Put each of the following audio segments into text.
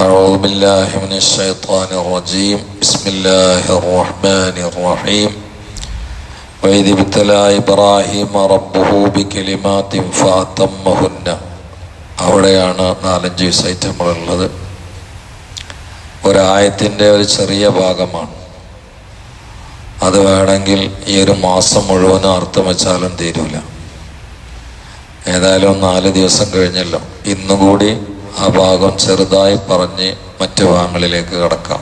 أعوذ بالله من الشيطان الرجيم بسم الله الرحمن الرحيم وإذ ابتلى إبراهيم ربه بكلمات فأتمهن അവിടെയാണ് നാലഞ്ച് വിസൈറ്റ് നമ്മളുള്ളത് ഒരായത്തിൻ്റെ ഒരു ചെറിയ ഭാഗമാണ് അത് വേണമെങ്കിൽ ഈ ഒരു മാസം മുഴുവനും അർത്ഥം വെച്ചാലും തീരൂല ഏതായാലും നാല് ദിവസം കഴിഞ്ഞല്ലോ ഇന്നും കൂടി ആ ഭാഗം ചെറുതായി പറഞ്ഞ് മറ്റു ഭാഗങ്ങളിലേക്ക് കടക്കാം.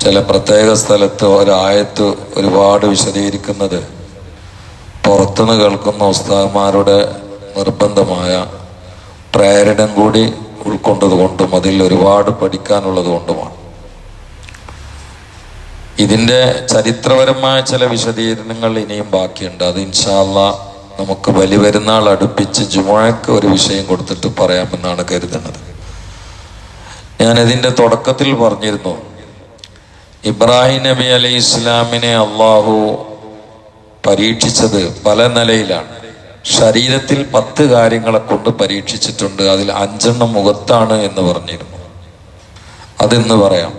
ചില പ്രത്യേക സ്ഥലത്ത് ഒരായത്ത് ഒരുപാട് വിശദീകരിക്കുന്നത് പുറത്തുനിന്ന് കേൾക്കുന്ന ഉസ്താദന്മാരുടെ നിർബന്ധമായ പ്രേരണം കൂടി ഉൾക്കൊണ്ടത് കൊണ്ടും അതിൽ ഒരുപാട് പഠിക്കാനുള്ളത് കൊണ്ടുമാണ് ഇതിന്റെ ചരിത്രപരമായ ചില വിശദീകരണങ്ങൾ ഇനിയും ബാക്കിയുണ്ട്. അത് ഇൻഷാല്ല നമുക്ക് ബലി പെരുന്നാൾ അടുപ്പിച്ച് ജുമാക്ക് ഒരു വിഷയം കൊടുത്തിട്ട് പറയാമെന്നാണ് കരുതുന്നത്. ഞാൻ ഇതിന്റെ തുടക്കത്തിൽ പറഞ്ഞിരുന്നു ഇബ്രാഹിം നബി അലൈഹി ഇസ്ലാമിനെ അള്ളാഹു പരീക്ഷിച്ചത് പല നിലയിലാണ്. ശരീരത്തിൽ പത്ത് കാര്യങ്ങളെ കൊണ്ട് പരീക്ഷിച്ചിട്ടുണ്ട് അതിൽ അഞ്ചെണ്ണം മുഖത്താണ് എന്ന് പറഞ്ഞിരുന്നു. അതെന്ന് പറയാം.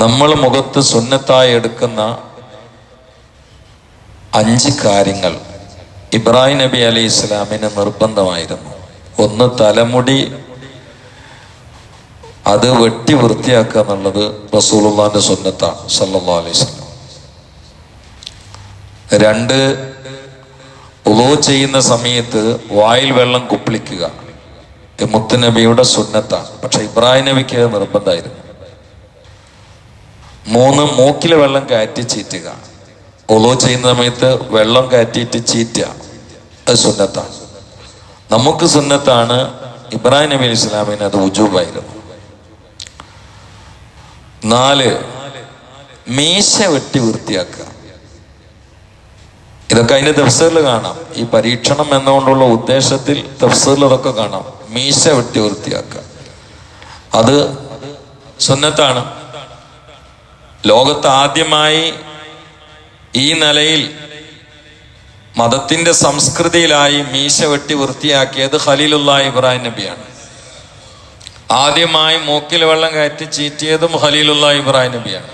നമ്മൾ മുഖത്ത് സുന്നത്തായി എടുക്കുന്ന അഞ്ച് കാര്യങ്ങൾ ഇബ്രാഹിം നബി അലി ഇസ്ലാമിന് നിർബന്ധമായിരുന്നു. ഒന്ന് തലമുടി അത് വെട്ടി വൃത്തിയാക്കുക എന്നുള്ളത് റസൂലുള്ളാന്റെ സുന്നത്താണ് സല്ലാ അലൈഹി വസല്ലം. രണ്ട് ഉളോ ചെയ്യുന്ന സമയത്ത് വായിൽ വെള്ളം കുപ്പിളിക്കുക. മുത്തുനബിയുടെ സുന്നത്താണ് പക്ഷെ ഇബ്രാഹിം നബിക്ക് നിർബന്ധമായിരുന്നു. മൂന്ന് മൂക്കിലെ വെള്ളം കയറ്റി ചീറ്റുക. ഒളോ ചെയ്യുന്ന സമയത്ത് വെള്ളം കയറ്റിയിട്ട് ചീറ്റ. അത് സുന്നത്താണ്. നമുക്ക് സുന്നത്താണ് ഇബ്രാഹിം നബി ഇസ്ലാമിന് അത് ഉജൂബായിരുന്നു നാല് മീശ വെട്ടി വൃത്തിയാക്കുക. ഇതൊക്കെ അതിന്റെ തഫ്സറിൽ കാണാം. ഈ പരീക്ഷണം എന്നുകൊണ്ടുള്ള ഉദ്ദേശത്തിൽ തഫ്സറിൽ അതൊക്കെ കാണാം. മീശ വെട്ടി വൃത്തിയാക്കുക. അത് സുന്നത്താണ്. ലോകത്ത് ആദ്യമായി ഈ നിലയിൽ മതത്തിന്റെ സംസ്കൃതിയിലായി മീശ വെട്ടി വൃത്തിയാക്കിയത് ഖലീലുള്ള ഇബ്രാഹിം നബിയാണ്. ആദ്യമായി മൂക്കിൽ വെള്ളം കയറ്റി ചീറ്റിയതും ഖലീലുള്ള ഇബ്രാഹിം നബിയാണ്.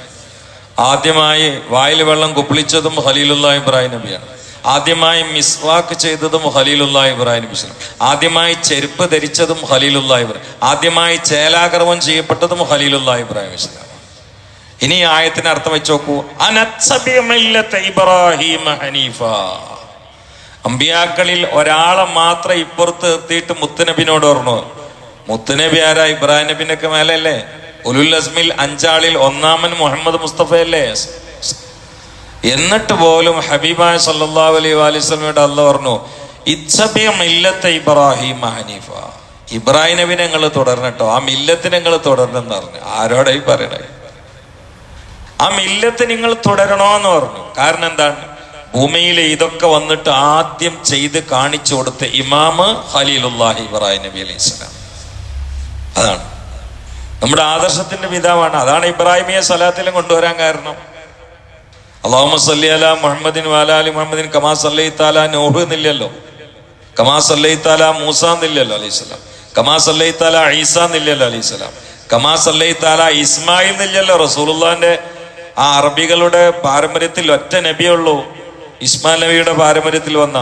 ആദ്യമായി വായിൽ വെള്ളം കുപ്പിളിച്ചതും ഖലീലുള്ള ഇബ്രാഹിം നബിയാണ്. ആദ്യമായി മിസ്വാക്ക് ചെയ്തതും ഖലീലുള്ള ഇബ്രാഹിം നബി ആദ്യമായി ചെരുപ്പ് ധരിച്ചതും ഖലീലുള്ള ഇബ്രാഹിം ആദ്യമായി ചേലാക്രമം ചെയ്യപ്പെട്ടതും ഖലീലുള്ള ഇബ്രാഹിം ഇസ്ലാം ഇനി ആയത്തിന് അർത്ഥം വെച്ച് നോക്കൂ. ഇബ്രാഹിം അമ്പിയാക്കളിൽ ഒരാളെ മാത്രം ഇപ്പുറത്ത് എത്തിയിട്ട് മുത്തനബിനോട് പറഞ്ഞു. മുത്തനബി ആരാ? ഇബ്രാഹിം നബിനൊക്കെ മേലല്ലേ? ഉലുൽ അസ്മിൽ അഞ്ചാളിൽ ഒന്നാമൻ മുഹമ്മദ് മുസ്തഫ അല്ലേ എന്നിട്ട് പോലും ഹബീബായ സല്ലല്ലാഹു അലൈഹി വസല്ലമയുടെ അല്ല പറഞ്ഞു ഇത്സബിയ മില്ലത്തെ ഇബ്രാഹിം ഹനീഫ. ഇബ്രാഹിം നബിനെ നിങ്ങൾ തുടർന്നട്ടോ? ആ മില്ലത്തിനെ നിങ്ങൾ തുടരണം എന്ന് പറഞ്ഞു. ആരോടായി പറയണേ? ആ മില്ലത്ത് നിങ്ങൾ തുടരണോന്ന് പറഞ്ഞു. കാരണം എന്താണ് ഭൂമിയിൽ ഇതൊക്കെ വന്നിട്ട് ആദ്യം ചെയ്ത് കാണിച്ചു കൊടുത്ത ഇമാമ് ഖലീലുല്ലാഹി ഇബ്രാഹിം നബി അലൈഹി സ്വലാം. അതാണ്. നമ്മുടെ ആദർശത്തിന്റെ പിതാവാണ്. അതാണ് ഇബ്രാഹിമിയെ സലാത്തിലും കൊണ്ടുവരാൻ കാരണം. അള്ളാഹു സല്ലി അല മുഹമ്മദിൻ വാലാലി മുഹമ്മദിൻ കമാ സല്ലി താല നോഹ് എന്നില്ലല്ലോ. കമാ സല്ലി താല മൂസ എന്നില്ലല്ലോ അലൈഹി സ്വലാം. കമാ സല്ലി താല ഈസ എന്നില്ലല്ലോ അലൈഹി സ്വലാം. കമാ സല്ലി താല ഇസ്മായിൽ എന്നില്ലല്ലോ റസൂലുള്ളാന്റെ ആ അറബികളുടെ പാരമ്പര്യത്തിൽ ഒറ്റ നബിയുള്ളൂ ഇസ്മാൽ നബിയുടെ പാരമ്പര്യത്തിൽ വന്ന.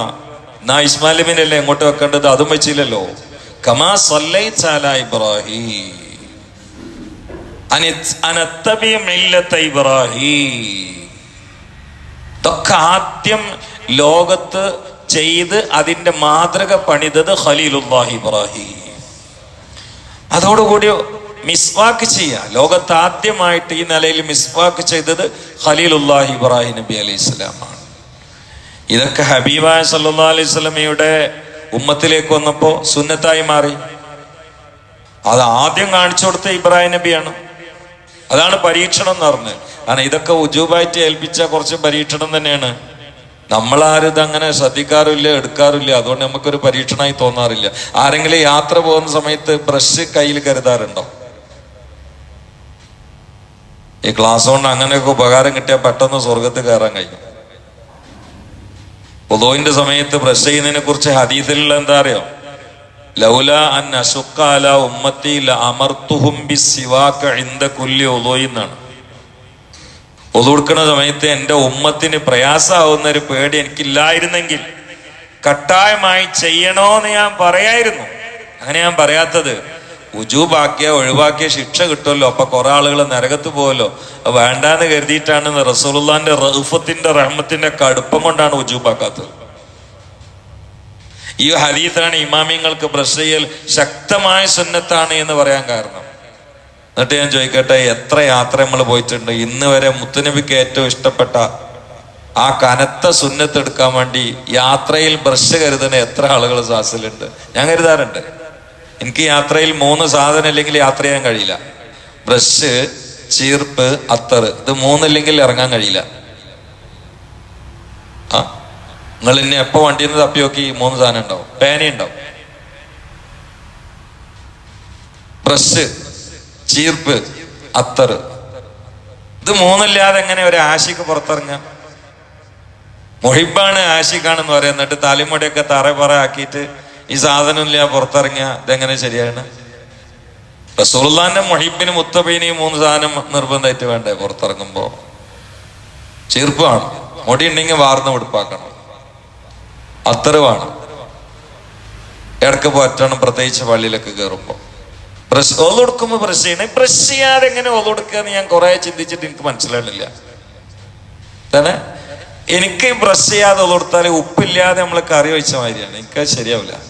എന്നാ ഇസ്മാൽ നബിനല്ലേ എങ്ങോട്ട് വെക്കേണ്ടത്? അതും വെച്ചില്ലല്ലോ. കമാ സല്ലൈ ചാല ഇബ്രാഹിം. ഇതൊക്കെ ആദ്യം ലോകത്ത് ചെയ്ത് അതിന്റെ മാതൃക പണിതത് ഖലീലുല്ലാഹി ഇബ്രാഹിം. അതോടുകൂടി മിസ്വാക്ക് ചെയ്യുക ലോകത്ത് ആദ്യമായിട്ട് ഈ നിലയിൽ മിസ്വാക്ക് ചെയ്തത് ഖലീലുല്ലാഹി ഇബ്രാഹിം നബി അലൈഹി സ്വലാമാണ്. ഇതൊക്കെ ഹബീബായ സല്ലാ അലൈഹി സ്വലമയുടെ ഉമ്മത്തിലേക്ക് വന്നപ്പോ സുന്നത്തായി മാറി. അത് ആദ്യം കാണിച്ചു കൊടുത്ത ഇബ്രാഹിം നബിയാണ്. അതാണ് പരീക്ഷണം എന്ന് പറഞ്ഞത് കാരണം ഇതൊക്കെ ഉജൂബായിട്ട് ഏൽപ്പിച്ച കുറച്ച് പരീക്ഷണം തന്നെയാണ്. നമ്മളാരും ഇതങ്ങനെ ശ്രദ്ധിക്കാറില്ല എടുക്കാറില്ല. അതുകൊണ്ട് നമുക്കൊരു പരീക്ഷണമായി തോന്നാറില്ല. ആരെങ്കിലും യാത്ര പോകുന്ന സമയത്ത് ബ്രഷ് കയ്യിൽ കരുതാറുണ്ടോ? ഈ ക്ലാസ് കൊണ്ട് അങ്ങനെയൊക്കെ ഉപകാരം കിട്ടിയാൽ പെട്ടെന്ന് സ്വർഗത്ത് കയറാൻ കഴിയും. പൊതുവിന്റെ സമയത്ത് ബ്രഷ് ചെയ്യുന്നതിനെ കുറിച്ച് ഹദീസിലുള്ള എന്താ അറിയോ? ലൗല അൻ അശുക്കാല ഉമ്മത്തി അമർത്തുഹും ബിസിവാക്ക ഇന്ത കുല്ലി ഒതോയിന്നാണ് ഒതുകൊടുക്കുന്ന സമയത്ത് എന്റെ ഉമ്മത്തിന് പ്രയാസമാവുന്ന ഒരു പേടി എനിക്കില്ലായിരുന്നെങ്കിൽ കട്ടായമായി ചെയ്യണോന്ന് ഞാൻ പറയായിരുന്നു. അങ്ങനെ ഞാൻ പറയാത്തത് ഉജൂബാക്കിയ ഒഴിവാക്കിയ ശിക്ഷ കിട്ടുമല്ലോ. അപ്പൊ കുറെ ആളുകൾ നരകത്ത് പോവല്ലോ. അത് വേണ്ടാന്ന് കരുതിയിട്ടാണ് റസൂലുള്ളാന്റെ റഹ്ഫത്തിന്റെ റഹ്മത്തിന്റെ കടുപ്പം കൊണ്ടാണ് ഉജൂബാക്കാത്തത്. ഈ ഹരീത്താണ് ഇമാമിങ്ങൾക്ക് ബ്രഷ് ചെയ്യൽ ശക്തമായ സുന്നത്താണ് എന്ന് പറയാൻ കാരണം. എന്നിട്ട് ഞാൻ ചോദിക്കട്ടെ എത്ര യാത്ര നമ്മൾ പോയിട്ടുണ്ട്? ഇന്ന് വരെ മുത്തുനബിക്ക് ഏറ്റവും ഇഷ്ടപ്പെട്ട ആ കനത്ത സുന്നത്ത് എടുക്കാൻ വേണ്ടി യാത്രയിൽ ബ്രഷ് കരുതുന്ന എത്ര ആളുകൾ സാസിലുണ്ട്? ഞാൻ കരുതാറുണ്ട്. എനിക്ക് യാത്രയിൽ മൂന്ന് സാധനം ഇല്ലെങ്കിൽ യാത്ര ചെയ്യാൻ കഴിയില്ല. ബ്രഷ് ചീർപ്പ് അത്തർ. ഇത് മൂന്നില്ലെങ്കിൽ ഇറങ്ങാൻ കഴിയില്ല. ആ? നിങ്ങൾ എന്നെ എപ്പോ വണ്ടിയിൽ നിന്ന് തപ്പി നോക്കി മൂന്ന് സാധനം ഉണ്ടാവും. പേന ഉണ്ടാവും. ബ്രഷ് ചീർപ്പ് അത്തർ. ഇത് മൂന്നില്ലാതെ എങ്ങനെ ഒരു ആശിക്ക് പുറത്തിറങ്ങാം? മൊഹിബാണ് ആശിക്കാണെന്ന് പറയുന്നിട്ട് തലമുടിയൊക്കെ തറ പറ ആക്കിയിട്ട് ഈ സാധനം ഇല്ല പുറത്തിറങ്ങിയ ഇതെങ്ങനെ ശരിയാണ്? റസൂള്ളാന്റെ മൊഹിബിന് മുത്തബീനെയും മൂന്ന് സാധനം നിർബന്ധമായിട്ട് വേണ്ടേ പുറത്തിറങ്ങുമ്പോ? ചെറുപ്പമാണ് മുടി ഉണ്ടെങ്കിൽ വാർന്ന് വെടുപ്പാക്കണം അത്തരവാണ്. വേണം ഇടയ്ക്ക് പോറ്റണം പ്രത്യേകിച്ച് പള്ളിയിലൊക്കെ കയറുമ്പോ. ബ്രഷ് ഓളൊടുക്കുമ്പോ ബ്രഷ് ചെയ്യണം. ബ്രഷ് ചെയ്യാതെ എങ്ങനെ ഒതുകൊടുക്കുക എന്ന് ഞാൻ കുറെ ചിന്തിച്ചിട്ട് എനിക്ക് മനസ്സിലാവുന്നില്ല. തന്നെ? എനിക്ക് ബ്രഷ് ചെയ്യാതെ ഒതുകൊടുത്താൽ ഉപ്പില്ലാതെ നമ്മൾ കറി വെച്ച മാതിരിയാണ്. എനിക്കത് ശരിയാവില്ല.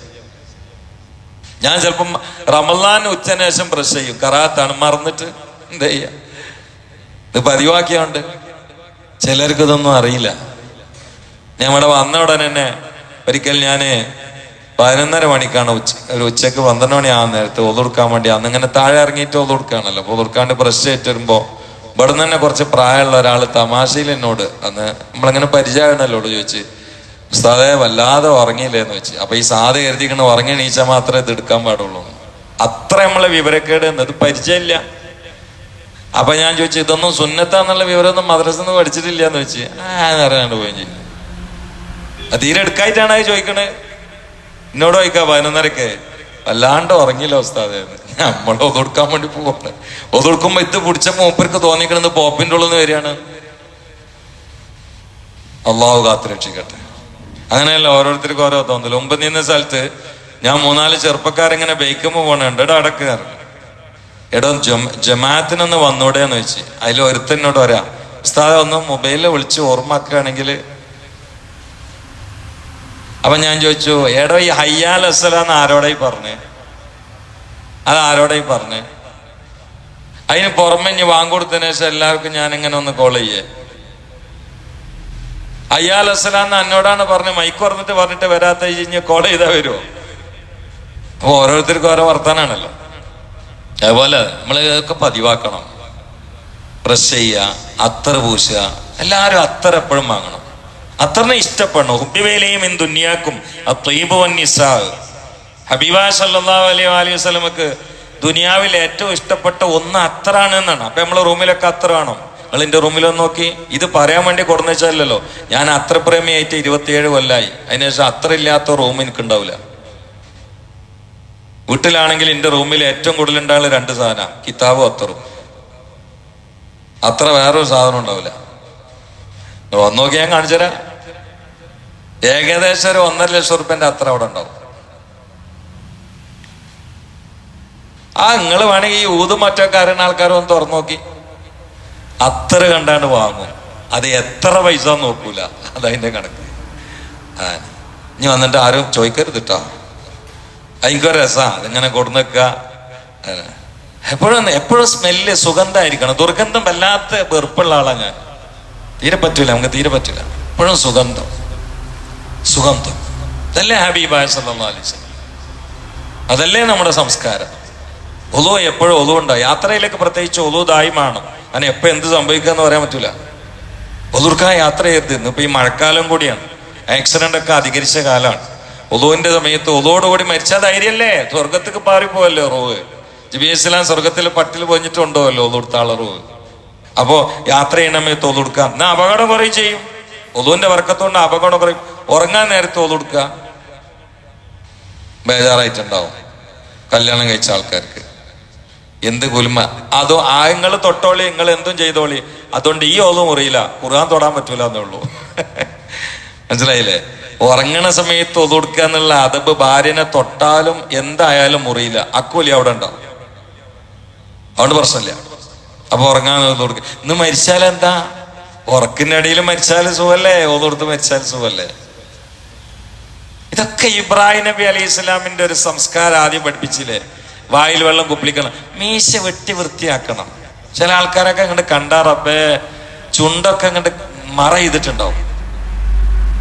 ഞാൻ ചിലപ്പം റമലാൻ ഉച്ചന് ശേഷം ബ്രഷ് ചെയ്യും. കറാത്താണ്. മറന്നിട്ട് എന്താ ചെയ്യാ? ഇത് പതിവാക്കിയോണ്ട് ചിലർക്ക് ഇതൊന്നും അറിയില്ല. ഞാൻ ഇവിടെ വന്ന ഉടനെ തന്നെ ഒരിക്കൽ ഞാൻ പതിനൊന്നര മണിക്കാണ് ഉച്ച ഒരു ഉച്ചയ്ക്ക് പന്ത്രണ്ട് മണി ആ നേരത്തെ ഒതുടുക്കാൻ വേണ്ടി അന്ന് ഇങ്ങനെ താഴെ ഇറങ്ങിയിട്ട് ഒതുടുക്കാണല്ലോ അപ്പൊ ഒതുക്കാണ്ട് ബ്രഷ് ചെയ്തിട്ട് വരുമ്പോ ഇവിടെ നിന്ന് തന്നെ കുറച്ച് പ്രായമുള്ള ഒരാൾ തമാശയിൽ എന്നോട് അന്ന് നമ്മളിങ്ങനെ പരിചയമാണല്ലോ ചോദിച്ച് ഉസ്താദെ വല്ലാതെ ഉറങ്ങിയില്ലേന്ന് വെച്ച്. അപ്പൊ ഈ സാധ കരുതിക്കണ ഉറങ്ങി എണീച്ചാൽ മാത്രമേ ഇത് എടുക്കാൻ പാടുള്ളൂ. അത്ര നമ്മളെ വിവരക്കേട് എന്നത് പരിചയമില്ല. അപ്പൊ ഞാൻ ചോദിച്ചു ഇതൊന്നും സുന്നത്താന്നുള്ള വിവരമൊന്നും മദ്രസ ഒന്നും പഠിച്ചിട്ടില്ല എന്ന് വെച്ച്. ആ അറിയാണ്ട് പോയി അത് തീരെ എടുക്കായിട്ടാണ് അത് എന്നോട് ചോദിക്കാ പതിനൊന്നരക്ക് വല്ലാണ്ട് ഉറങ്ങിയില്ല ഉസ്താദ്. നമ്മൾ ഒതുക്കാൻ വേണ്ടി പോവാണ്. ഒതുക്കുമ്പോ ഇത് പിടിച്ച മൂപ്പർക്ക് തോന്നിക്കണത് പോപ്പിന്റെ ഉള്ളിൽ നിന്ന് വരികയാണ്. അള്ളാഹു കാത്തു രക്ഷിക്കട്ടെ അങ്ങനെയല്ല ഓരോരുത്തർക്കും ഓരോ തോന്നൽ. മുമ്പ് നിന്ന സ്ഥലത്ത് ഞാൻ മൂന്നാൽ ചെറുപ്പക്കാരിങ്ങനെ ബൈക്കുമ്പോ പോണുണ്ട് എടാ അടക്കാറ് എടോ ജമ ജമാഅത്തിനൊന്ന് വന്നൂടെ എന്ന് വെച്ച് അതിൽ ഒരുത്തനോട് വരാ ഉസ്താദ ഒന്ന് മൊബൈലിൽ വിളിച്ച് ഓർമ്മക്കുകയാണെങ്കിൽ അപ്പൊ ഞാൻ ചോദിച്ചു എടോ ഈ ഹയ്യാൽ അസലാന്ന് ആരോടായി പറഞ്ഞേ? അത് ആരോടായി പറഞ്ഞേ? അതിന് പുറമെ ഇനി വാങ്ങിക്കൊടുത്തതിനു ശേഷം എല്ലാവർക്കും ഞാൻ ഇങ്ങനെ ഒന്ന് കോൾ ചെയ്യേ. അയ്യാൽ അസലാന്ന് എന്നോടാണ് പറഞ്ഞു മൈക്ക് പറഞ്ഞിട്ട് പറഞ്ഞിട്ട് വരാത്ത കഴിഞ്ഞ് കോൾ ചെയ്താൽ വരുമോ അപ്പൊ ഓരോരുത്തർക്കും ഓരോ വർത്താനാണല്ലോ. അതുപോലെ നമ്മൾ ഇതൊക്കെ പതിവാക്കണം. പ്രസ് ചെയ്യുക അത്തർ പൂശുക എല്ലാവരും അത്തർ എപ്പോഴും വാങ്ങണം. അത്തറിനെ ഇഷ്ടപ്പെടണം. ഹുബിവേലയും ദുനിയാക്കും ഹബീബ സല്ലല്ലാഹു അലൈഹി അലൈഹി വസ്ലമക്ക് ദുനിയാവിൽ ഏറ്റവും ഇഷ്ടപ്പെട്ട ഒന്ന് അത്തറാണ് എന്നാണ് അപ്പൊ നമ്മളെ റൂമിലൊക്കെ അത്തർ വേണം. നിങ്ങൾ എന്റെ റൂമിലൊന്ന് നോക്കി. ഇത് പറയാൻ വേണ്ടി കുറഞ്ഞു വെച്ചാലല്ലോ ഞാൻ അത്ര പ്രേമിയായിട്ട് ഇരുപത്തിയേഴ് കൊല്ലായി. അതിനുശേഷം അത്ര ഇല്ലാത്ത റൂം എനിക്ക് ഉണ്ടാവില്ല വീട്ടിലാണെങ്കിൽ എന്റെ റൂമിൽ ഏറ്റവും കൂടുതൽ ഉണ്ടാകുന്ന രണ്ട് സാധനം കിതാബും അത്തറും. അത്ര വേറൊരു സാധനം ഉണ്ടാവില്ല. വന്നു നോക്കി ഞാൻ കാണിച്ചുതരാം ഏകദേശം ഒരു ഒന്നര ലക്ഷം റുപ്യന്റെ അത്ര അവിടെ ഉണ്ടാവും. ആ നിങ്ങൾ വേണമെങ്കിൽ ഈ ഊതും മറ്റൊക്കെ അറിയുന്ന ആൾക്കാരും ഒന്ന് തുറന്നു നോക്കി. അത്ര കണ്ടാണ്ട് വാങ്ങും. അത് എത്ര പൈസ നോക്കൂല അതതിന്റെ കണക്ക്. ഇനി വന്നിട്ട് ആരും ചോദിക്കരുത് കേട്ടോ അതിനൊരു രസാ. അതിങ്ങനെ കൊടുന്നേക്ക എപ്പോഴും എപ്പോഴും സ്മെല്ല് സുഗന്ധമായിരിക്കണം. ദുർഗന്ധം വല്ലാത്ത വെറുപ്പുള്ള ആളാണ് ഞാൻ. തീരെ പറ്റൂല. നമുക്ക് തീരെ പറ്റൂല. എപ്പോഴും സുഗന്ധം. സുഗന്ധം. അതല്ലേ ഹബീബായ ബാസ് അതല്ലേ നമ്മുടെ സംസ്കാരം. ഒലു എപ്പോഴും യാത്രയിലൊക്കെ യാത്രയിലേക്ക് പ്രത്യേകിച്ച് ഒലു ദായ്മാണ് അങ്ങനെ എപ്പോൾ എന്ത് സംഭവിക്കാന്ന് പറയാൻ പറ്റൂല. ഒതുർക്കാൻ യാത്ര ചെയ്യരുത് ഇന്നിപ്പോൾ ഈ മഴക്കാലം കൂടിയാണ്. ആക്സിഡന്റ് ഒക്കെ അധികരിച്ച കാലമാണ് ഒതുവിന്റെ സമയത്ത് ഒതുവോടുകൂടി മരിച്ചാൽ ധൈര്യല്ലേ സ്വർഗത്തേക്ക് പാറിപ്പോവല്ലോ റോവ് ജിബി ഇസ്ലാം സ്വർഗത്തിൽ പട്ടിൽ പൊഞ്ഞിട്ടുണ്ടോല്ലോ ഒതുടുത്താളെ റോവ് അപ്പോ യാത്ര ചെയ്യണ സമയത്ത് ഒലുടുക്കാം എന്നാ അപകടം കുറയും ചെയ്യും. ഒതുവിന്റെ വർക്കത്തോണ്ട് അപകടം കുറയും. ഉറങ്ങാൻ നേരത്തെ ഒലുടുക്കുക ബേജാറായിട്ടുണ്ടാവും. കല്യാണം കഴിച്ച ആൾക്കാർക്ക്. എന്ത് കുലുമ? അതോ ആ നിങ്ങൾ തൊട്ടോളി നിങ്ങൾ എന്തും ചെയ്തോളി. അതുകൊണ്ട് ഈ ഓതും മുറിയില്ല. ഖുർആൻ തൊടാൻ പറ്റൂല എന്നേ ഉള്ളൂ മനസ്സിലായില്ലേ? ഉറങ്ങണ സമയത്ത് ഒതുകൊടുക്കുക എന്നുള്ള അതബ് ഭാര്യനെ തൊട്ടാലും എന്തായാലും മുറിയില്ല. അക്കൂലി അവിടെ ഉണ്ടാവും അതുകൊണ്ട് പ്രശ്നമില്ല. അപ്പൊ ഉറങ്ങാൻ ഒതുകൊടുക്കുക ഇന്ന് മരിച്ചാൽ എന്താ? ഉറക്കിന്റെ അടിയിൽ മരിച്ചാൽ സുഖല്ലേ? ഓതോടുത്ത് മരിച്ചാൽ സുഖല്ലേ? ഇതൊക്കെ ഇബ്രാഹിം നബി അലൈഹി ഇസ്ലാമിന്റെ ഒരു സംസ്കാരം ആദ്യം പഠിപ്പിച്ചില്ലേ? വായിൽ വെള്ളം കുപ്പിളിക്കണം. മീശ വെട്ടി വൃത്തിയാക്കണം. ചില ആൾക്കാരൊക്കെ അങ്ങോട്ട് കണ്ടാ റബ്ബേ ചുണ്ടൊക്കെ അങ്ങോട്ട് മറ ചെയ്തിട്ടുണ്ടാവും.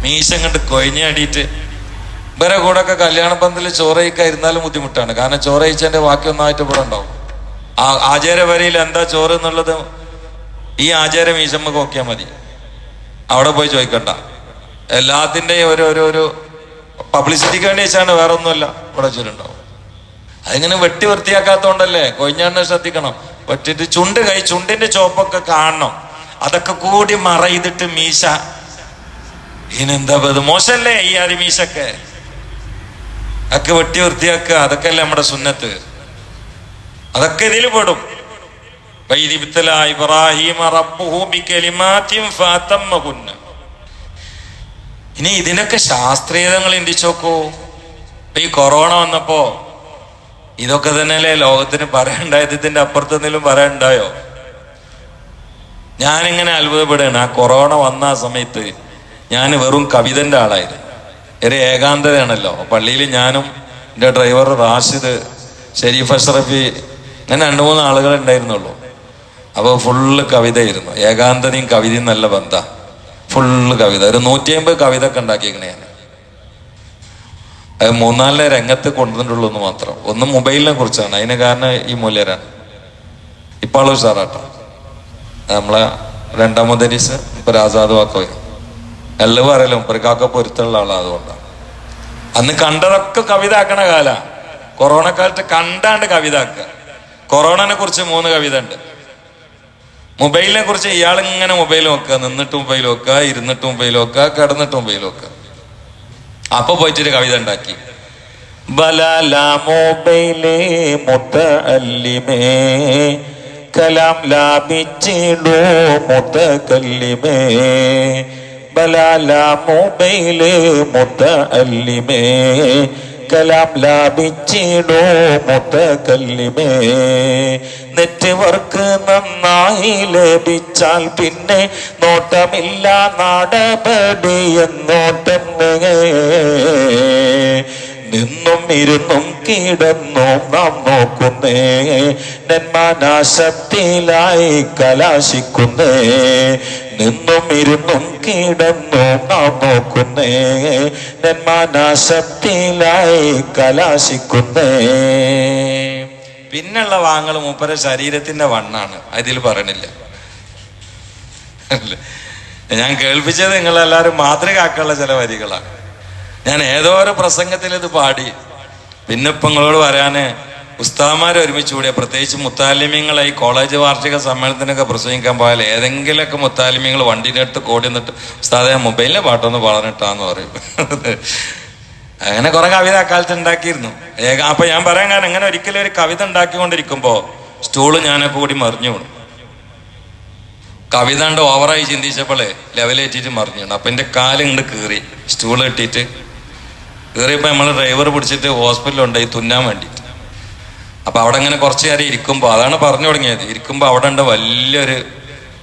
മീശ അങ്ങോട്ട് കൊഴിഞ്ഞാടിയിട്ട് ഇവരെ കൂടെ ഒക്കെ കല്യാണ പന്തൽ ചോറയിക്കാൻ ഇരുന്നാലും ബുദ്ധിമുട്ടാണ്. കാരണം ചോറയിച്ചതിന്റെ ബാക്കി ഒന്നായിട്ട് ഇവിടെ ഉണ്ടാവും. ആ ആചാര വരയിൽ എന്താ ചോറ് എന്നുള്ളത് ഈ ആചാര മീശമ്മ നോക്കിയാൽ മതി. അവിടെ പോയി ചോദിക്കണ്ട. എല്ലാത്തിന്റെയും ഒരു ഒരു പബ്ലിസിറ്റിക്ക് വേണ്ടി വെച്ചാണ് വേറെ ഒന്നുമല്ല ഇവിടെ ചുരുണ്ടാവും അതിങ്ങനെ വെട്ടി വൃത്തിയാക്കാത്തോണ്ടല്ലേ? കൊഞ്ഞാണ്ണ ശ്രദ്ധിക്കണം. വെട്ടിട്ട് ചുണ്ട് കൈ ചുണ്ടിന്റെ ചോപ്പൊക്കെ കാണണം. അതൊക്കെ കൂടി മറ ചെയ്തിട്ട് മീശ. ഇനെന്താ മോശല്ലേ ഈ അരിമീശൊക്കെ ഒക്കെ വെട്ടി വൃത്തിയാക്കുക അതൊക്കെയല്ലേ നമ്മുടെ സുന്നത്ത്. അതൊക്കെ ഇതിൽ പെടും. ഇനി ഇതിനൊക്കെ ശാസ്ത്രീയതകൾ ഇന്ത്യച്ചോക്കോ ഈ കൊറോണ വന്നപ്പോ ഇതൊക്കെ തന്നെയല്ലേ ലോകത്തിന് പറയണ്ടായത് ഇതിന്റെ അപ്പുറത്ത് എന്തെങ്കിലും പറയണ്ടായോ ഞാനിങ്ങനെ അത്ഭുതപ്പെടുകയാണ്. ആ കൊറോണ വന്ന ആ സമയത്ത് ഞാൻ വെറും കവിതന്റെ ആളായിരുന്നു. ഒരു ഏകാന്തതയാണല്ലോ. പള്ളിയിൽ ഞാനും എന്റെ ഡ്രൈവർ റാഷിദ് ഷെരീഫ് അഷ്റഫി അങ്ങനെ രണ്ട് മൂന്ന് ആളുകൾ ഉണ്ടായിരുന്നുള്ളൂ. അപ്പോൾ ഫുള്ള് കവിതയായിരുന്നു. ഏകാന്തതയും കവിതയും നല്ല ബന്ധ. ഫുള്ള് കവിത. ഒരു നൂറ്റി അമ്പത് കവിത ഒക്കെ ഉണ്ടാക്കിയേക്കണേ ഞാൻ. മൂന്നാലിനെ രംഗത്ത് കൊണ്ടുവന്നിട്ടുള്ളൂ എന്ന് മാത്രം. ഒന്ന് മൊബൈലിനെ കുറിച്ചാണ്. അതിന് കാരണം ഈ മൂല്യരാണ്. ഇപ്പോൾ ഉഷാറാട്ടോ നമ്മളെ രണ്ടാമത് ദരീസ് ഇപ്പൊ ആസാദ് വാക്കോയ. അറിയാലോ മുപ്പരിക്കാക്ക പൊരുത്തുള്ള ആളാണ് അതുകൊണ്ടാണ് അന്ന് കണ്ടതൊക്കെ കവിത ആക്കണ കാല. കൊറോണ കാലത്ത് കണ്ടാണ്ട് കവിത ആക്കുക കൊറോണനെ കുറിച്ച് മൂന്ന് കവിത ഉണ്ട്. മൊബൈലിനെ കുറിച്ച് ഇയാൾ ഇങ്ങനെ മൊബൈൽ നോക്കുക നിന്നിട്ട് മൊബൈൽ നോക്കുക ഇരുന്നിട്ട് മൊബൈൽ നോക്കുക കിടന്നിട്ട് മൊബൈൽ നോക്കുക അപ്പൊ പോയിട്ടൊരു കവിത ഉണ്ടാക്കി. ബലാല മൊബൈലേ മുത്തല്ലിമേ കലാം ലാഭിച്ചിടൂ കലാം ലാഭിച്ചിടോ മുത്തക്കല്ലിമേ നെറ്റ്വർക്ക് നന്നായി ലഭിച്ചാൽ പിന്നെ നോട്ടമില്ല നാടപടി എന്നോട്ടം നിന്നും ഇരുന്നും കിടന്നും നാം നോക്കുന്നേ. നന്മാനാശക്തിയിലായി കലാശിക്കുന്നേ. നിന്നും ഇരുന്നും കിടന്നും നാം നോക്കുന്നേ. നന്മാനാശക്തിയിലായി കലാശിക്കുന്നേ. പിന്നുള്ള വാങ്ങൾ മൂപ്പര ശരീരത്തിന്റെ വണ്ണാണ്. അതിൽ പറയണില്ല? ഞാൻ കേൾപ്പിച്ചത് നിങ്ങളെല്ലാവരും മാതൃകാക്കാനുള്ള ചില വരികളാണ്. ഞാൻ ഏതോ ഒരു പ്രസംഗത്തിൽ ഇത് പാടി. പിന്നെ വരാന് നിങ്ങളോട് ഉസ്താമാരെ ഒരുമിച്ച് കൂടിയ. പ്രത്യേകിച്ച് മുത്താലിമ്യങ്ങളെ ഈ കോളേജ് വാർഷിക സമ്മേളനത്തിനൊക്കെ പ്രസംഗിക്കാൻ പോയാൽ ഏതെങ്കിലുമൊക്കെ മുത്താലിമ്യങ്ങൾ വണ്ടീന്റെ അടുത്ത് കോടി നിന്നിട്ട് ഉസ്താദെ മൊബൈലിലെ പാട്ടൊന്ന് പാടാനിട്ടാന്ന് പറയും. അങ്ങനെ കുറെ കവിത അക്കാലത്ത് ഉണ്ടാക്കിയിരുന്നു. ഏക അപ്പൊ ഞാൻ പറയാൻ കാരണം അങ്ങനെ ഒരിക്കലും ഒരു കവിത ഉണ്ടാക്കിക്കൊണ്ടിരിക്കുമ്പോ സ്റ്റൂൾ ഞാനൊക്കെ കൂടി മറിഞ്ഞു വീണു. കവിത ഉണ്ട് ഓവറായി ചിന്തിച്ചപ്പോൾ ലെവലേറ്റിട്ട് മറിഞ്ഞു അപ്പൊ എന്റെ കാലിങ്ങോട്ട് കീറി. സ്റ്റൂൾ കെട്ടിയിട്ട് കീറിയപ്പോ നമ്മൾ ഡ്രൈവർ പിടിച്ചിട്ട് ഹോസ്പിറ്റലിൽ ഈ തുന്നാൻ വേണ്ടിയിട്ട് അപ്പോൾ അവിടെ ഇങ്ങനെ കുറച്ചു നേരം ഇരിക്കുമ്പോ അതാണ് പറഞ്ഞു തുടങ്ങിയത്. ഇരിക്കുമ്പോ അവിടെ ഉണ്ട് വലിയൊരു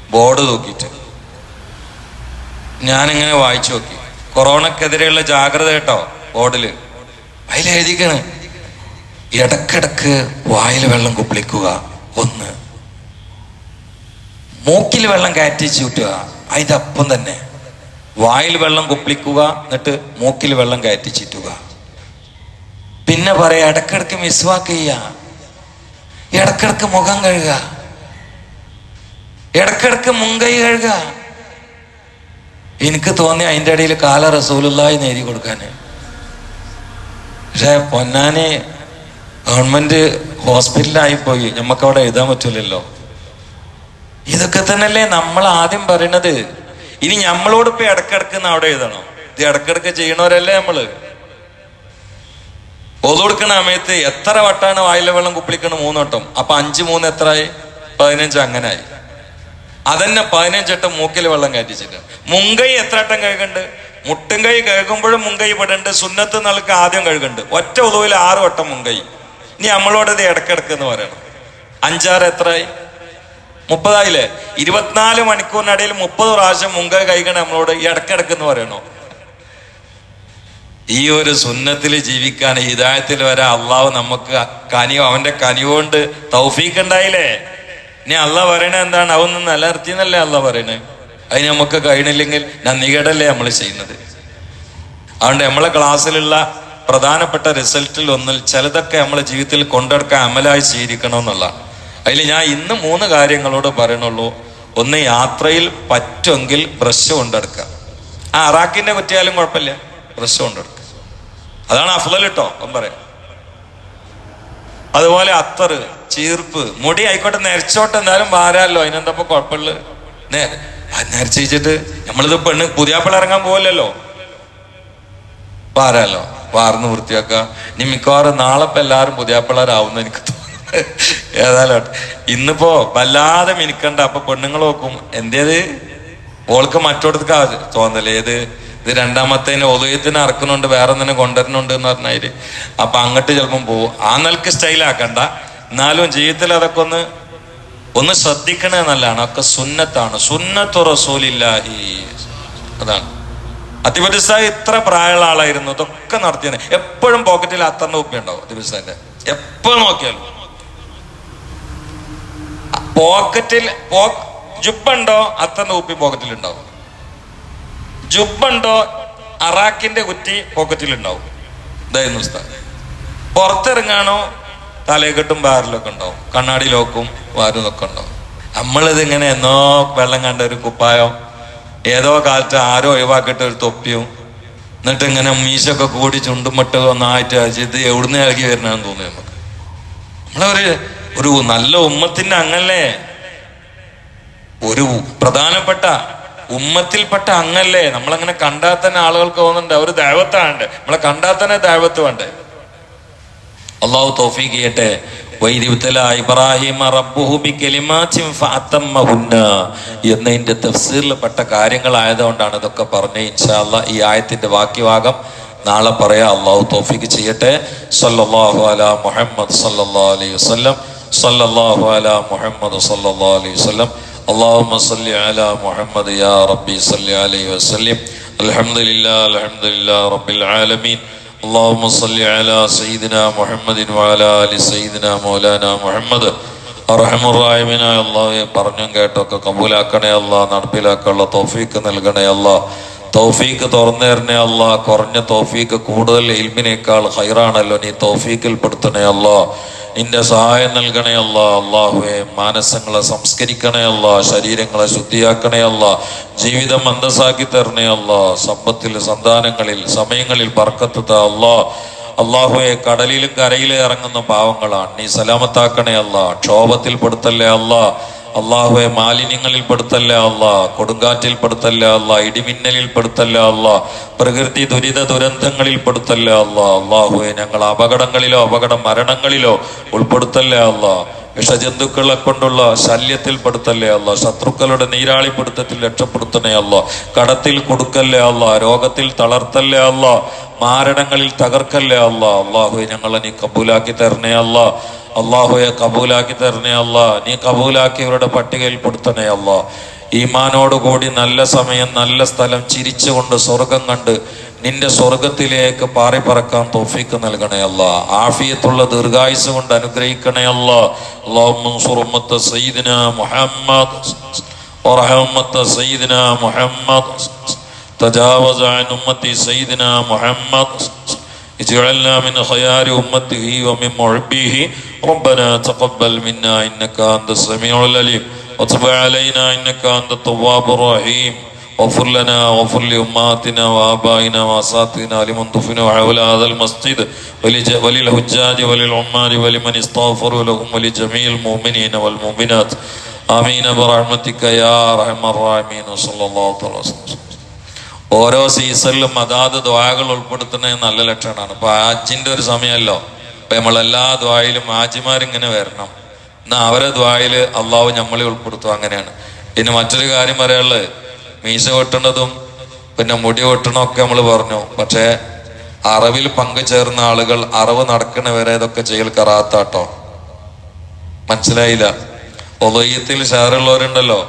ബോർഡ് തൂക്കിയിട്ട്. ഞാനിങ്ങനെ വായിച്ചു നോക്കി. കൊറോണക്കെതിരെയുള്ള ജാഗ്രത കേട്ടോ ബോർഡിൽ അതിൽ എഴുതിക്കാണ് ഇടക്കിടക്ക് വായിൽ വെള്ളം കുപ്പിളിക്കുക ഒന്ന്. മൂക്കിൽ വെള്ളം കയറ്റി ചൂട്ടുക അതിന്റെ അപ്പം തന്നെ. വായിൽ വെള്ളം കുപ്പിക്കുക എന്നിട്ട് മൂക്കിൽ വെള്ളം കയറ്റി ചീറ്റുക. പിന്നെ പറയാ ഇടക്കിടക്ക് മിസ്വാക്ക് ചെയ്യുക. ഇടക്കിടക്ക് മുഖം കഴുകുക. ഇടക്കിടക്ക് മുൻകൈ കഴുകുക. എനിക്ക് തോന്നി അതിന്റെ ഇടയിൽ കാല റസൂലുള്ളായി നേരി കൊടുക്കാന് പക്ഷെ പൊന്നാനെ ഗവൺമെന്റ് ഹോസ്പിറ്റലായി പോയി. നമുക്ക് അവിടെ എഴുതാൻ പറ്റൂലല്ലോ. ഇതൊക്കെ തന്നെയല്ലേ നമ്മൾ ആദ്യം പറയണത്? ഇനി നമ്മളോട് ഇപ്പൊ ഇടക്കിടക്ക് അവിടെ എഴുതണോ? ഇത് ഇടക്കിടക്ക് ചെയ്യണവരല്ലേ നമ്മൾ? ഒതു കൊടുക്കണ സമയത്ത് എത്ര വട്ടാണ് വായിലെ വെള്ളം കുപ്പിളിക്കണ മൂന്ന് വട്ടം അപ്പൊ അഞ്ച് മൂന്ന് എത്രയായി പതിനഞ്ച് അങ്ങനായി. അതന്നെ പതിനഞ്ചട്ടം മൂക്കിൽ വെള്ളം കയറ്റിച്ചിട്ട്. മുങ്കൈ എത്ര വട്ടം കഴുകുന്നുണ്ട് മുട്ടും കൈ കഴുകുമ്പോഴും മുങ്കൈ പെടുന്നുണ്ട് സുന്നത്ത് നൽകി ആദ്യം കഴുകുന്നുണ്ട് ഒറ്റ ഒതുവിൽ ആറ് വട്ടം മുങ്കൈ ഇനി നമ്മളോടത് ഇടക്കിടക്ക് എന്ന് പറയണം. അഞ്ചാറ് എത്രയായി മുപ്പതായില്ലേ? ഇരുപത്തിനാല് മണിക്കൂറിനിടയിൽ മുപ്പത് പ്രാവശ്യം മുങ്ക കൈകണ നമ്മളോട് ഇടക്കിടക്ക് എന്ന് പറയണോ? ഈ ഒരു സുന്നത്തിൽ ജീവിക്കാൻ ഹിതായത്തിൽ വരെ അള്ളാഹു നമുക്ക് കനിയോ അവന്റെ കനിവുകൊണ്ട് തൗഫീഖ് ഉണ്ടായില്ലേ? ഇനി അള്ള പറയണത് എന്താണ്? അവന്ന് നിലനിർത്തിയെന്നല്ലേ അള്ള പറയണേ അതിന് നമുക്ക് കഴിയണില്ലെങ്കിൽ നന്ദികേടല്ലേ നമ്മൾ ചെയ്യുന്നത്? അതുകൊണ്ട് നമ്മളെ ക്ലാസ്സിലുള്ള പ്രധാനപ്പെട്ട റിസൾട്ടിൽ ഒന്നിൽ ചിലതൊക്കെ നമ്മളെ ജീവിതത്തിൽ കൊണ്ടെടുക്കാൻ അമലായി സ്വീകരിക്കണം എന്നുള്ളതാണ് അതിൽ ഞാൻ ഇന്ന് മൂന്ന് കാര്യങ്ങളോട് പറയണുള്ളൂ. ഒന്ന് യാത്രയിൽ പറ്റുമെങ്കിൽ ബ്രഷ് കൊണ്ടെടുക്കുക. ആ അറാക്കിന്റെ കുറ്റിയാലും കുഴപ്പമില്ല. ബ്രഷ് കൊണ്ടെടുക്കുക. അതാണ് അഫ്ലൽ കേട്ടോ അവൻ പറയാം. അതുപോലെ അത്തർ ചീർപ്പ് മുടി ആയിക്കോട്ടെ നരച്ചോട്ടെ എന്തായാലും വാരാല്ലോ. അതിനെന്താ കുഴപ്പമില്ല? നേരെ നരച്ച് വെച്ചിട്ട് നമ്മളിത് പെണ്ണ് പുതിയാപ്പിള ഇറങ്ങാൻ പോവല്ലോ വാരാലോ വാർന്ന് വൃത്തിയാക്കുക. ഇനി മിക്കവാറും നാളെ ഇപ്പം എല്ലാവരും പുതിയാപ്പിള്ളാരാവുന്ന എനിക്ക് തോന്നുന്നു. ഏതായാലും ഇന്നിപ്പോ വല്ലാതെ മിനുക്കണ്ട. അപ്പൊ പെണ്ണുങ്ങൾ നോക്കും എന്തേത് ഓൾക്ക് മറ്റോടത്തേക്കാ തോന്നൽ. ഏത്? ഇത് രണ്ടാമത്തേന് ഉദയത്തിന് ഇറക്കുന്നുണ്ട് വേറെ തന്നെ കൊണ്ടുവരുന്നുണ്ട് എന്ന് പറഞ്ഞാൽ. അപ്പൊ അങ്ങോട്ട് ചിലപ്പം പോവും. ആ നിലയ്ക്ക് സ്റ്റൈലാക്കണ്ട എന്നാലും ജീവിതത്തിൽ അതൊക്കെ ഒന്ന് ഒന്ന് ശ്രദ്ധിക്കണേ നല്ലതാണ്. ഒക്കെ സുന്നത്താണ്. സുന്നത്തു റസൂലില്ലാഹി. അതാണ്. അതിപരിസായി ഇത്ര പ്രായമുള്ള ആളായിരുന്നു. ഇതൊക്കെ നടത്തിയത് എപ്പോഴും പോക്കറ്റിൽ അത്തറിന്റെ ഉപ്പ ഉണ്ടാവും അതിപരിസാന്റെ എപ്പോഴും നോക്കിയാലും. പോക്കറ്റിൽ ജുബുണ്ടോ അത്തറിന്റെ ഉപ്പി പോക്കറ്റിൽ ഉണ്ടാവും ജുബുണ്ടോ അറാക്കിന്റെ കുറ്റി പോക്കറ്റിൽ ഉണ്ടാവും ഇതായിരുന്നു ഉസ്താദ്. പുറത്തിറങ്ങാണോ തലയെക്കെട്ടും ബാറിലൊക്കെ ഉണ്ടാവും. കണ്ണാടി ലോക്കും വാരും ഒക്കെ ഉണ്ടാവും. നമ്മളിത് ഇങ്ങനെ എന്നോ വെള്ളം കണ്ട ഒരു കുപ്പായോ ഏതോ കാലത്ത് ആരോ ഒഴിവാക്കിയിട്ട് ഒരു തൊപ്പിയും എന്നിട്ട് ഇങ്ങനെ മീശൊക്കെ കൂടി ചുണ്ടുമട്ട് ഒന്നായിട്ട് ഇത് എവിടുന്ന് ഇളകി വരണമെന്ന് തോന്നുന്നു നമുക്ക്. നമ്മളൊരു ഒരു നല്ല ഉമ്മത്തിന്റെ അങ്ങല്ലേ? ഒരു പ്രധാനപ്പെട്ട ഉമ്മത്തിൽപ്പെട്ട അങ്ങല്ലേ? നമ്മളങ്ങനെ കണ്ടാൽ തന്നെ ആളുകൾക്ക് തോന്നുന്നുണ്ട് ഒരു ദൈവത്താണ്ട് നമ്മളെ കണ്ടാൽ തന്നെ ദൈവത്ത് വേണ്ടേ അള്ളാഹു തൗഫീഖ് ചെയ്യട്ടെ. എന്നതിന്റെ തഫ്സീറിൽപ്പെട്ട കാര്യങ്ങളായതുകൊണ്ടാണ് ഇതൊക്കെ പറഞ്ഞ ഇൻഷാല്ല ഈ ആയത്തിന്റെ വാക്യവാഗം നാളെ പറയാ. അള്ളാഹു തോഫിക്ക് ചെയ്യട്ടെ. സല്ലല്ലാഹു അലാ മുഹമ്മദ് സല്ലാ അലൈഹി വസല്ലം സല്ലല്ലാഹു അലാ മുഹമ്മദ് സല്ലല്ലാഹു അലൈഹി വസല്ലം اللهم صل على محمد يا ربي صل عليه وسلم الحمد لله الحمد لله رب العالمين اللهم صل على سيدنا محمد وعلى ال سيدنا مولانا محمد അറഹമുറായ്മിനായ അള്ളാഹെ പറഞ്ഞും കേട്ടൊക്കെ കബൂലാക്കണേ അല്ല നടപ്പിലാക്കാനുള്ള തൗഫീക്ക് നൽകണേ അല്ല തൗഫീക്ക് തുറന്നു തരണേ അല്ല കുറഞ്ഞ തൗഫീക്ക് കൂടുതൽ ഇൽമിനേക്കാൾ ഹൈറാണല്ലോ നീ തൗഫീക്കിൽ പെടുത്തണേ അല്ല നിന്റെ സഹായം നൽകണേ അല്ല. അള്ളാഹുവെ മാനസങ്ങളെ സംസ്കരിക്കണേ അല്ല. ശരീരങ്ങളെ ശുദ്ധിയാക്കണേ അല്ല. ജീവിതം അന്തസ്സാക്കി തരണേ അല്ല. സമ്പത്തിൽ സന്താനങ്ങളിൽ സമയങ്ങളിൽ പറക്കത്തത്ത അള്ളാ അള്ളാഹുയെ കടലിലും കരയിലും ഇറങ്ങുന്ന പാവങ്ങളാണ്. നീ സലാമത്താക്കണേ അല്ല. ക്ഷോഭത്തിൽ പെടുത്തല്ലേ അല്ല. അള്ളാഹുവെ മാലിന്യങ്ങളിൽ പെടുത്തല്ല അല്ല കൊടുങ്കാറ്റിൽ പെടുത്തല്ല അല്ല ഇടിമിന്നലിൽ പെടുത്തല്ല അല്ല പ്രകൃതി ദുരിത ദുരന്തങ്ങളിൽ പെടുത്തല്ല അല്ല അള്ളാഹുവെ ഞങ്ങൾ അപകടങ്ങളിലോ അപകട മരണങ്ങളിലോ ഉൾപ്പെടുത്തല്ലേ അല്ല വിഷജന്തുക്കളെ കൊണ്ടുള്ള ശല്യത്തിൽ പെടുത്തല്ലേ അല്ല ശത്രുക്കളുടെ നീരാളിപ്പിടുത്തത്തിൽ രക്ഷപ്പെടുത്തണേ അല്ല കടത്തിൽ കൊടുക്കല്ലേ അല്ല രോഗത്തിൽ തളർത്തല്ലേ അല്ല മാരണങ്ങളിൽ തകർക്കല്ലേ അല്ല അള്ളാഹു ഞങ്ങളെ നീ കബൂലാക്കി തരണേ അല്ല അള്ളാഹുയെ കബൂലാക്കി തരണേ അല്ല നീ കബൂലാക്കിയവരുടെ പട്ടികയിൽ പെടുത്തണേ അല്ല ഈമാനോടുകൂടി നല്ല സമയം നല്ല സ്ഥലം ചിരിച്ചുകൊണ്ട് സ്വർഗം കണ്ട് നിന്റെ സ്വർഗത്തിലേക്ക് പാറിപ്പറക്കാൻ തോഫിക്ക് നൽകണേ അല്ല ആഫിയത്തുള്ള ദീർഘായുസ് കൊണ്ട് അനുഗ്രഹിക്കണേ അല്ല അള്ളാഹുറമത്ത് മുഹമ്മദ്. മുഹമ്മദ്. തജാവസ് സയ്യിദിന മുഹമ്മദ്. اجعلنا من خيار أمته ومن محبيه. ربنا تقبل منا إنك أنت السميع العليم. وتب علينا إنك أنت التواب الرحيم. واغفر لنا واغفر لأمهاتنا وآبائنا وأساتذتنا لمن دفنوا حول هذا المسجد. وللحجاج وللعمال ولمن استغفروا لهم ولجميع المؤمنين والمؤمنات. آمين برحمتك يا أرحم الراحمين. وصلى الله تعالى وسلم. ഓരോ സീസണിലും അതാത് ദ്വാകൾ ഉൾപ്പെടുത്തുന്നത് നല്ല ലക്ഷണമാണ്. ഇപ്പൊ ആജിന്റെ ഒരു സമയമല്ലോ. ഇപ്പൊ നമ്മളെല്ലാ ദ്വായിലും ആജിമാരിങ്ങനെ വരണം. എന്നാ അവരെ ദ്വായിൽ അള്ളാഹു നമ്മളെ ഉൾപ്പെടുത്തും. അങ്ങനെയാണ്. പിന്നെ മറ്റൊരു കാര്യം പറയാനുള്ളത്. മീശ വെട്ടണതും പിന്നെ മുടി വെട്ടണമൊക്കെ നമ്മൾ പറഞ്ഞു. പക്ഷേ അറിവിൽ പങ്കുചേർന്ന ആളുകൾ അറിവ് നടക്കണവരെ ഇതൊക്കെ ചെയ്യൽ കറാത്താട്ടോ. മനസ്സിലായില്ല? ഒലയ്യത്തിൽ ഷെയറുള്ളവരുണ്ടല്ലോ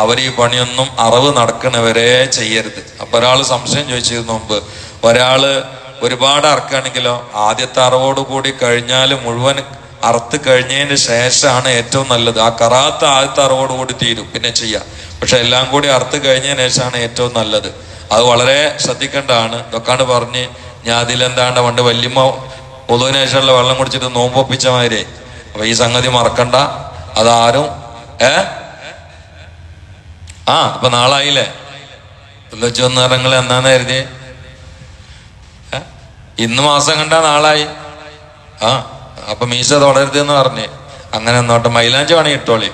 അവർ ഈ പണിയൊന്നും അറിവ് നടക്കണവരെ ചെയ്യരുത്. അപ്പൊ ഒരാൾ സംശയം ചോദിച്ചിരുന്നു മുമ്പ് ഒരാൾ ഒരുപാട് അറക്കുകയാണെങ്കിലോ ആദ്യത്തെ അറിവോട് കൂടി കഴിഞ്ഞാൽ മുഴുവൻ അറുത്ത് കഴിഞ്ഞതിന് ശേഷമാണ് ഏറ്റവും നല്ലത്. ആ കറാത്ത ആദ്യത്തെ അറിവോട് കൂടി തീരും പിന്നെ ചെയ്യാം. പക്ഷെ എല്ലാം കൂടി അറുത്ത് കഴിഞ്ഞതിന് ശേഷമാണ് ഏറ്റവും നല്ലത്. അത് വളരെ ശ്രദ്ധിക്കേണ്ടതാണ്. ഇതൊക്കെയാണ് പറഞ്ഞ് ഞാൻ അതിലെന്താണ്ട് പണ്ട് വല്യമ്മ പൊതുവിന് ശേഷമുള്ള വെള്ളം കുടിച്ചിട്ട് നോമ്പൊപ്പിച്ച മാതിരി അപ്പൊ ഈ സംഗതി മറക്കണ്ട. അതാരും ഏ? ആ അപ്പൊ നാളായില്ലേ? വെച്ചൊന്ന് നിങ്ങൾ എന്നാന്ന് കരുതി ഇന്ന് മാസം കണ്ട നാളായി. ആ അപ്പൊ മീശ തുടരുത് എന്ന് പറഞ്ഞ്. അങ്ങനെ നോട്ടെ മൈലാഞ്ചി വേണേ ഇട്ടോളി.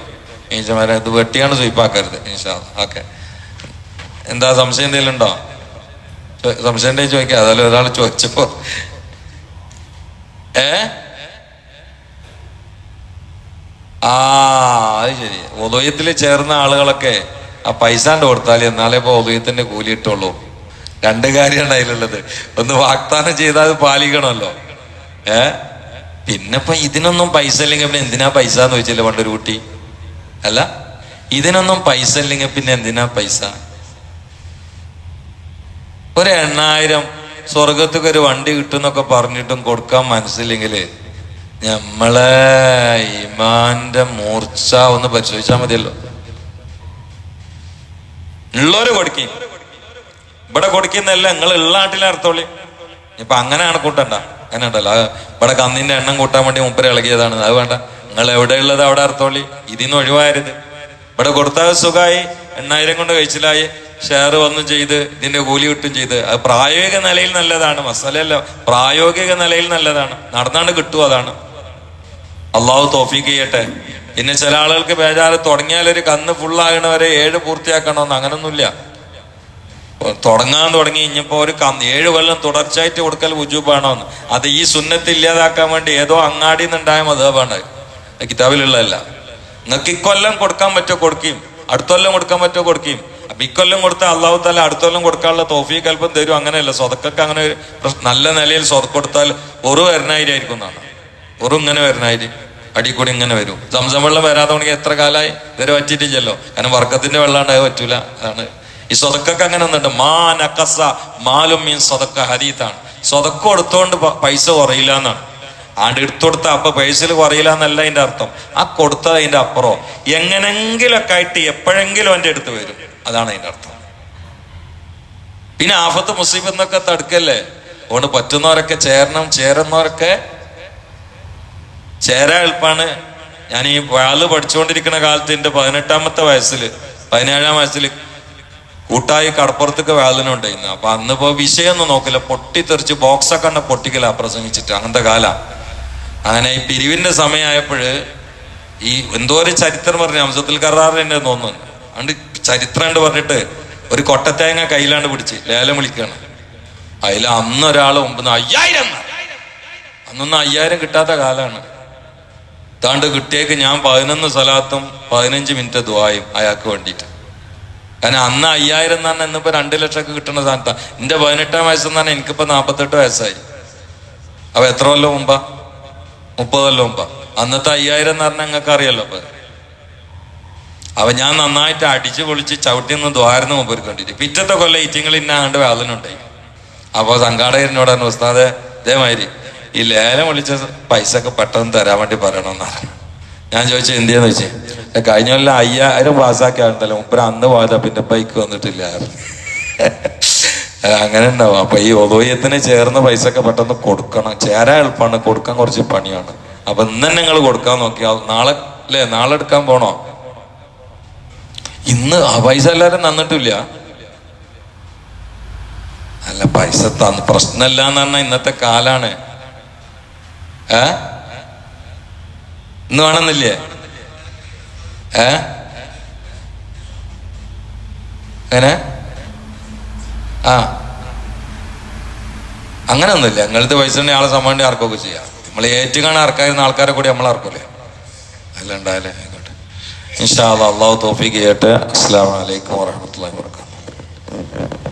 മീശമാരെ ഇത് വെട്ടിയാണ് സ്വീപ്പാക്കരുത് മീശ ഓക്കെ. എന്താ സംശയം എന്തെങ്കിലും ഉണ്ടോ? സംശയം ഉണ്ടെങ്കിൽ ചോദിക്കാം. അതായാലും ഒരാൾ ചോദിച്ചപ്പോ. ഏ? ആ അത് ശരി. ഉദയത്തിൽ ചേർന്ന ആളുകളൊക്കെ ആ പൈസാണ്ട് കൊടുത്താൽ എന്നാലേ ഇപ്പൊ ഉദയത്തിന്റെ കൂലി കിട്ടുള്ളൂ രണ്ട് കാര്യമാണ് അതിലുള്ളത്. ഒന്ന് വാഗ്ദാനം ചെയ്താൽ അത് പാലിക്കണമല്ലോ. ഏ? പിന്നെ ഇപ്പൊ ഇതിനൊന്നും പൈസ ഇല്ലെങ്കിൽ പിന്നെ എന്തിനാ പൈസ എന്ന് ചോദിച്ചില്ലേ പണ്ടൊരു കുട്ടി? അല്ല? ഇതിനൊന്നും പൈസ ഇല്ലെങ്കിൽ പിന്നെ എന്തിനാ പൈസ? ഒരു എണ്ണായിരം സ്വർഗത്തൊക്കെ ഒരു വണ്ടി കിട്ടുന്നൊക്കെ പറഞ്ഞിട്ടും കൊടുക്കാൻ മനസ്സില്ലെങ്കിൽ നമ്മളെ ഇമാന്റെ മൂർച്ച ഒന്ന് പരിശോധിച്ചാൽ മതിയല്ലോ. ഉള്ളവര് കൊടുക്കി. ഇവിടെ കൊടുക്കുന്നല്ല നിങ്ങൾ ഉള്ള നാട്ടിലെ അർത്ഥോളി ഇപ്പൊ അങ്ങനെയാണ് കൂട്ടണ്ട. അങ്ങനെ ഉണ്ടല്ലോ. ഇവിടെ കന്നിന്റെ എണ്ണം കൂട്ടാൻ വേണ്ടി മുപ്പര് ഇളകിയതാണ്. അത് വേണ്ട. നിങ്ങൾ എവിടെ ഉള്ളത് അവിടെ അർത്ഥോളി ഇതിന്ന് ഒഴിവായരുത് ഇവിടെ കൊടുത്താൽ സുഖമായി എണ്ണായിരം കൊണ്ട് കഴിച്ചിലായി. ഷെയർ വന്നും ചെയ്ത് ഇതിന്റെ കൂലി കിട്ടും ചെയ്ത്. അത് പ്രായോഗിക നിലയിൽ നല്ലതാണ്. മസാലയല്ല പ്രായോഗിക നിലയിൽ നല്ലതാണ്. നടന്നാണ്ട് കിട്ടും അതാണ്. അള്ളാഹു തോഫീക്ക് ചെയ്യട്ടെ. പിന്നെ ചില ആളുകൾക്ക് ബേജാറ് തുടങ്ങിയാൽ ഒരു കന്ന് ഫുള്ളാകണവരെ ഏഴ് പൂർത്തിയാക്കണമെന്ന് അങ്ങനൊന്നുമില്ല. തുടങ്ങാൻ തുടങ്ങി ഇനിയിപ്പോ ഒരു കന്ന് ഏഴ് കൊല്ലം തുടർച്ചയായിട്ട് കൊടുക്കൽ ഉജൂബാണോന്ന് അത് ഈ സുന്നത്ത് ഇല്ലാതാക്കാൻ വേണ്ടി ഏതോ അങ്ങാടി നിന്നുണ്ടായ മതമാണ് കിതാബിലുള്ളതല്ല. നിങ്ങൾക്ക് ഇക്കൊല്ലം കൊടുക്കാൻ പറ്റോ കൊടുക്കും അടുത്തൊല്ലം കൊടുക്കാൻ പറ്റോ കൊടുക്കും അപ്പൊ ഇക്കൊല്ലം കൊടുത്താൽ അള്ളാഹു താല അടുത്തൊല്ലം കൊടുക്കാനുള്ള തോഫീക്ക് അല്പം തരും. അങ്ങനെയല്ല സ്വതക്കൊക്കെ അങ്ങനെ നല്ല നിലയിൽ സ്വതക്കൊടുത്താൽ ഒരു വരണായിരിക്കും എന്നാണ്. ഒരു ഇങ്ങനെ വരണായിരി അടി കൂടി ഇങ്ങനെ വരും. സംസം വെള്ളം വരാതെ തുടങ്ങി എത്ര കാലമായി ഇതുവരെ പറ്റിയിട്ടില്ലല്ലോ കാരണം വർക്കത്തിന്റെ വെള്ളാണ്ട് അത് പറ്റൂല. അതാണ്. ഈ സ്വതക്കൊക്കെ അങ്ങനെ ഒന്നുണ്ട് മാ നക്കസ മാലും മീൻ സ്വതക്ക ഹരീത്താണ് സ്വതക്ക കൊടുത്തോണ്ട് പൈസ കുറയില്ല എന്നാണ്. ആണ്ട് എടുത്തുകൊടുത്ത അപ്പൊ പൈസയിൽ കുറയില്ല എന്നല്ല അതിന്റെ അർത്ഥം. ആ കൊടുത്തത് അതിന്റെ അപ്പുറം. എങ്ങനെങ്കിലൊക്കെ ആയിട്ട് എപ്പോഴെങ്കിലും എന്റെ അടുത്ത് വരും. അതാണ് അതിന്റെ അർത്ഥം. പിന്നെ ആഫത്ത് മുസീബ് എന്നൊക്കെ തടുക്കല്ലേ? അതുകൊണ്ട് പറ്റുന്നവരൊക്കെ ചേരണം ചേരുന്നവരൊക്കെ ചേരാൻ എളുപ്പമാണ് ഞാൻ ഈ വാൾ പഠിച്ചുകൊണ്ടിരിക്കുന്ന കാലത്ത് എന്റെ പതിനെട്ടാമത്തെ വയസ്സിൽ പതിനേഴാം വയസ്സിൽ കൂട്ടായി കടപ്പുറത്തൊക്കെ വേദനുണ്ടായിരുന്നു അപ്പൊ അന്നിപ്പോ വിഷയമൊന്നും നോക്കില്ല. പൊട്ടിത്തെറിച്ച് ബോക്സൊക്കെ കണ്ട പൊട്ടിക്കല പ്രസംഗിച്ചിട്ട് അങ്ങനത്തെ കാല. അങ്ങനെ ഈ പിരിവിന്റെ സമയമായപ്പോഴ് ഈ എന്തോ ഒരു ചരിത്രം പറഞ്ഞു അംസത്തിൽ കറാറിന്റെ തോന്നുന്നു. അതുകൊണ്ട് ചരിത്രം ഉണ്ട് പറഞ്ഞിട്ട് ഒരു കൊട്ടത്തേങ്ങ കയ്യിലാണ്ട് പിടിച്ച് ലേലം വിളിക്കുകയാണ്. അതിൽ അന്നൊരാൾ മുമ്പ് അയ്യായിരം അന്നൊന്നും അയ്യായിരം കിട്ടാത്ത കാലാണ് താണ്ട് കിട്ടിയേക്ക് ഞാൻ പതിനൊന്ന് സ്ഥലത്തും പതിനഞ്ച് മിനിറ്റ് ദ്വായും അയാൾക്ക് വേണ്ടിയിട്ട്. കാരണം അന്ന് അയ്യായിരം എന്ന് പറഞ്ഞാൽ ഇന്നിപ്പോ രണ്ട് ലക്ഷമൊക്കെ കിട്ടുന്ന സ്ഥാനത്താണ് എന്റെ പതിനെട്ടാം വയസ്സെന്ന് പറഞ്ഞാൽ എനിക്കിപ്പോ നാപ്പത്തെട്ട് വയസ്സായി. അപ്പൊ എത്ര കൊല്ലം മുമ്പാ? മുപ്പത് കൊല്ലം മുമ്പാ. അന്നത്തെ അയ്യായിരം എന്ന് പറഞ്ഞാൽ നിങ്ങൾക്ക് അറിയാലോ അപ്പൊ. അപ്പൊ ഞാൻ നന്നായിട്ട് അടിച്ച് പൊളിച്ച് ചവിട്ടി നിന്ന് ദ്വാരന്ന് മുമ്പ് കണ്ടിട്ട് പിറ്റത്തെ കൊല്ലം ഈറ്റിങ്ങൾ ഇന്നാണ്ട് വേദന ഉണ്ടായി. അപ്പോൾ സംഘാടകരനോടാണ് ഉസ്താദെ ഇതേമാതിരി ഈ ലേലം വിളിച്ച പൈസ ഒക്കെ പെട്ടെന്ന് തരാൻ വേണ്ടി പറയണമെന്നാണ് ഞാൻ ചോദിച്ചത് എന്ത് ചെയ്യാന്ന് വെച്ചേ "ഏ, കഴിഞ്ഞ കൊല്ലം അയ്യായിരം പാസ്സാക്കിയാണല്ലോ മുപ്പര അന്ന് പോയതാ പിന്നെ ബൈക്ക് വന്നിട്ടില്ല. അങ്ങനെ ഉണ്ടാവും. അപ്പൊ ഈ ഒതോയത്തിന് ചേർന്ന പൈസ ഒക്കെ പെട്ടെന്ന് കൊടുക്കണം. ചേരാൻ എളുപ്പമാണ്. കൊടുക്കാൻ കുറച്ച് പണിയാണ്. അപ്പൊ ഇന്ന് തന്നെ നിങ്ങൾ കൊടുക്കാൻ നോക്കിയാൽ നാളെ അല്ലേ നാളെ എടുക്കാൻ പോണോ? ഇന്ന് ആ പൈസ എല്ലാരും തന്നിട്ടില്ല. അല്ല പൈസ തന്ന് പ്രശ്നമല്ല എന്ന് പറഞ്ഞാൽ ഇന്നത്തെ കാലാണ്. ഏ? ഇന്ന് വേണമെന്നില്ലേ? ഏ? അങ്ങനെ ആ. അങ്ങനെയൊന്നുമില്ല ഞങ്ങളുടെ പൈസ ഉണ്ടെങ്കിൽ ആളെ സമ്മാനം ആർക്കൊക്കെ ചെയ്യാം. നമ്മൾ ഏറ്റുകാണാൻ ആർക്കായിരുന്ന ആൾക്കാരെ കൂടി നമ്മൾ ആർക്കൂലേ അല്ല ഉണ്ടായാലേ ആയിക്കോട്ടെ. ഇൻഷാ അള്ളാഹു തോഫിക്ക് ചെയ്യട്ടെ. അസ്സാം വലൈക്കും വാഹമത്തല്ലാ വർക്കാത്തു